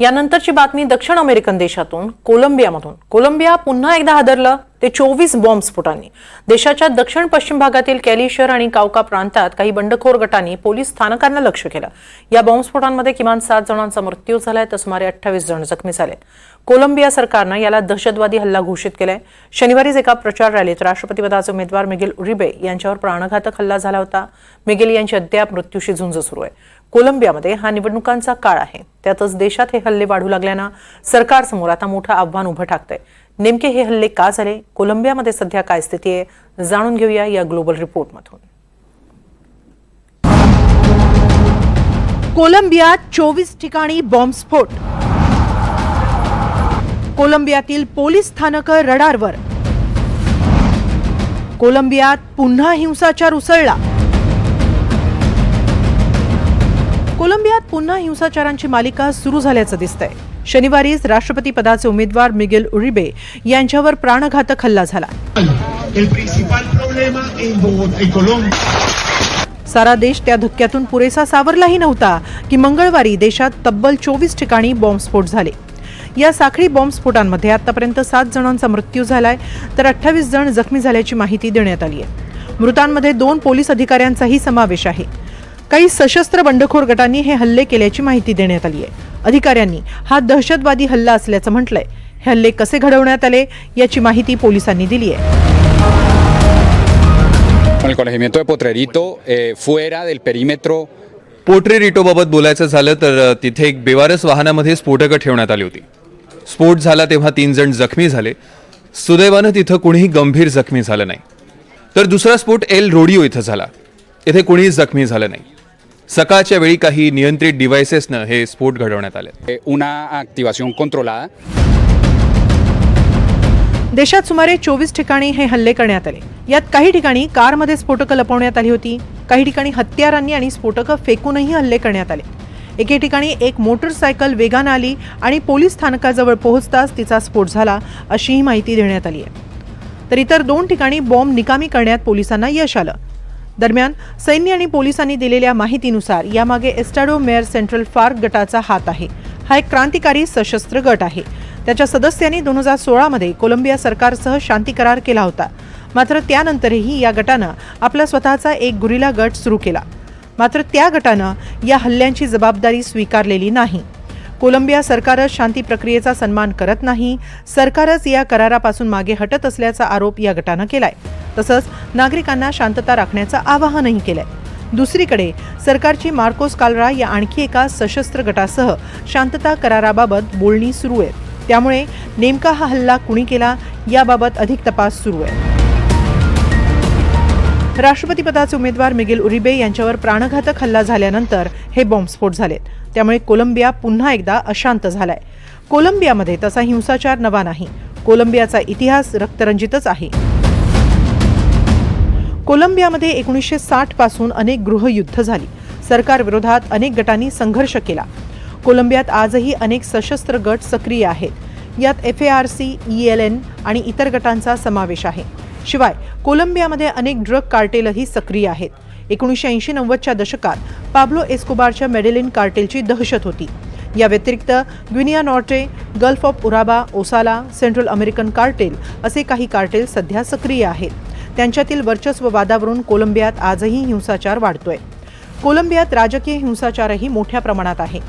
यानंतरची बातमी दक्षिण अमेरिकन देशातून कोलंबियामधून. कोलंबिया पुन्हा एकदा हादरलं ते चोवीस बॉम्बस्फोटांनी देशाच्या दक्षिण पश्चिम भागातील कॅली शहर आणि कावका प्रांतात काही बंडखोर गटांनी पोलीस स्थानकांना लक्ष केलं. या बॉम्बस्फोटांमध्ये किमान सात जणांचा मृत्यू झालाय तर सुमारे अठ्ठावीस जण जखमी झाले कोलंबिया सरकारनं याला दहशतवादी हल्ला घोषित केलाय. शनिवारीच एका प्रचार रॅलीत राष्ट्रपतीपदाचे उमेदवार मिगेल उरिबे यांच्यावर प्राणघातक हल्ला झाला होता. मिगेल यांची अद्याप मृत्यूशी झुंज सुरू आहे. कोलंबियामध्ये हा निवडणुकांचा काळ आहे. त्यातच देशात हे हल्ले वाढू लागल्यानं सरकारसमोर आता मोठं आव्हान उभं ठाकतंय. नेमके हे हल्ले का झाले? कोलंबियामध्ये सध्या काय स्थिती आहे? जाणून घेऊया या ग्लोबल रिपोर्टमधून. कोलंबियात चोवीस ठिकाणी बॉम्बस्फोट. कोलंबियातील पोलीस स्थानकं रडारवर. कोलंबियात पुन्हा हिंसाचार उसळला. कोलंबियात पुन्हा हिंसाचारांची मालिका सुरू झाल्याचं दिसतंय. शनिवारीच राष्ट्रपती पदाचे उमेदवार मिगेल उरिबे यांच्यावर प्राणघातक हल्ला झाला. सारा देश त्या धक्क्यातून पुरेसा सावरलाही नव्हता की मंगळवारी देशात तब्बल चोवीस ठिकाणी बॉम्बस्फोट झाले. या साखळी बॉम्बस्फोटांमध्ये आतापर्यंत सात जणांचा मृत्यू झालाय तर अठ्ठावीस जण जखमी झाल्याची माहिती देण्यात आली आहे मृतांमध्ये दोन पोलीस अधिकाऱ्यांचाही समावेश आहे. काही सशस्त्र बंडखोर गटांनी हे हल्ले केल्याची माहिती देण्यात आली आहे. अधिकाऱ्यांनी हा दहशतवादी हल्ला असल्याचं म्हटलंय. हे हल्ले कसे घडवण्यात आले याची माहिती पोलिसांनी दिली आहे. Eh, पोट्री रिटोबाबत बोलायचं झालं तर तिथे एक बेवारस वाहनामध्ये स्फोटकं ठेवण्यात आली होती. स्फोट झाला तेव्हा तीन जण जखमी झाले. सुदैवानं तिथं कुणीही गंभीर जखमी झालं नाही. तर दुसरा स्फोट एल रोडिओ इथं झाला. इथे कुणीही जखमी झालं नाही. सकाळच्या वेळी काही नियंत्रित डिव्हायसेसनं हे स्फोट घडवण्यात आले. una activación controlada देशात सुमारे चोवीस ठिकाणी हे हल्ले करण्यात आले. यात काही ठिकाणी कारमध्ये स्फोटकं लपवण्यात आली होती. काही ठिकाणी हत्यारांनी आणि स्फोटकं फेकूनही हल्ले करण्यात आले. एके ठिकाणी एक मोटरसायकल वेगानं आली आणि पोलीस स्थानकाजवळ पोहोचताच तिचा स्फोट झाला अशीही माहिती देण्यात आली आहे. तर इतर दोन ठिकाणी बॉम्ब निकामी करण्यात पोलिसांना यश आलं. दरम्यान सैन्य आणि पोलिसांनी दिलेल्या माहितीनुसार यामागे एस्टाडो मेअर सेंट्रल फार्क गटाचा हात आहे. हा एक क्रांतिकारी सशस्त्र गट आहे. त्याच्या सदस्यांनी दोन हजार सोळामध्ये कोलंबिया सरकारसह शांती करार केला होता. मात्र त्यानंतरही या गटानं आपला स्वतःचा एक गुरिला गट सुरू केला. मात्र त्या गटानं या हल्ल्यांची जबाबदारी स्वीकारलेली नाही. कोलंबिया सरकारच शांती प्रक्रियेचा सन्मान करत नाही. सरकारच या करारापासून मागे हटत असल्याचा आरोप या गटानं केलाय. तसंच नागरिकांना शांतता राखण्याचं आवाहनही केलंय. दुसरीकडे सरकारची मार्कोस कालरा या आणखी एका सशस्त्र गटासह शांतता कराराबाबत बोलणी सुरू आहेत त्यामुळे नेमका हा हल्ला कुणी केला याबाबत अधिक तपास सुरू आहे. राष्ट्रपतीपदाचे उमेदवार मिगेल उरिबे यांच्यावर प्राणघातक हल्ला झाल्यानंतर हे बॉम्बस्फोट झालेत. त्यामुळे कोलंबिया पुन्हा एकदा अशांत झालाय. कोलंबियामध्ये तसा हिंसाचार नवा नाही. कोलंबियाचा इतिहास रक्तरंजितच आहे. कोलंबियामध्ये एकोणीसशे साठपासून अनेक गृहयुद्ध झाली. सरकारविरोधात अनेक गटांनी संघर्ष केला. कोलंबियात आजही अनेक सशस्त्र गट सक्रिय आहेत. यात F A R C E L N आणि इतर गटांचा समावेश आहे. शिवाय कोलंबियामध्ये अनेक ड्रग कार्टेलही सक्रिय आहेत. एकोणीसशे ऐंशी नव्वदच्या दशकात पाब्लो एस्कोबारच्या मेडेलिन कार्टेलची दहशत होती. या व्यतिरिक्त ग्विनिया नॉर्टे गल्फ ऑफ उराबा ओसाला सेंट्रल अमेरिकन कार्टेल असे काही कार्टेल सध्या सक्रिय आहेत. त्यांच्यातील वर्चस्व वादावरून कोलंबियात आजही हिंसाचार वाढतोय. कोलंबियात राजकीय हिंसाचारही मोठ्या प्रमाणात आहे.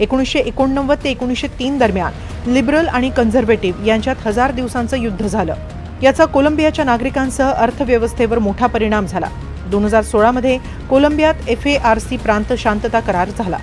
एकोणीसशे एकोणनव्वद ते एकोणीसशे तीन दरम्यान लिबरल आणि कन्झर्वेटिव्ह यांच्यात हजार दिवसांचं युद्ध झालं. याचा कोलंबियाच्या नागरिकांसह अर्थव्यवस्थेवर मोठा परिणाम झाला. दोन हजार सोळामध्ये कोलंबियात एफ ए आर सी प्रांत शांतता करार झाला.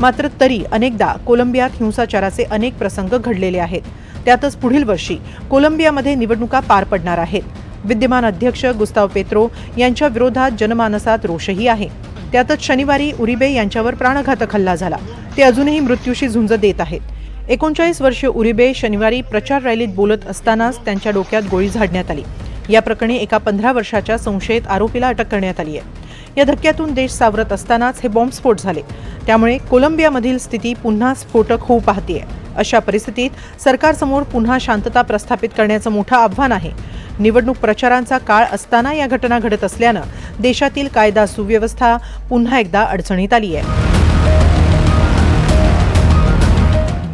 मात्र तरी अनेकदा कोलंबियात हिंसाचाराचे अनेक प्रसंग घडलेले आहेत. त्यातच पुढील वर्षी कोलंबियामध्ये निवडणुका पार पडणार आहेत. विद्यमान अध्यक्ष गुस्ताव पेत्रो यांच्या विरोधात जनमानसात रोषही आहे. त्यातच शनिवारी उरिबे यांच्यावर प्राणघातक हल्ला झाला. ते अजूनही मृत्यूशी झुंज देत आहेत. एकोणचाळीस वर्षीय उरिबे शनिवारी प्रचार रॅलीत बोलत असतानाच त्यांच्या डोक्यात गोळी झाडण्यात आली. या प्रकरणी एका पंधरा वर्षाच्या संशयित आरोपीला अटक करण्यात आली आहे. या धक्क्यातून देश सावरत असतानाच हे बॉम्बस्फोट झाले. त्यामुळे कोलंबियामधील स्थिती पुन्हा स्फोटक होऊ पाहतीये. अशा परिस्थितीत सरकारसमोर पुन्हा शांतता प्रस्थापित करण्याचं मोठं आव्हान आहे. निवडणूक प्रचारांचा काळ असताना या घटना घडत असल्यानं देशातील कायदा सुव्यवस्था पुन्हा एकदा अडचणीत आली आहे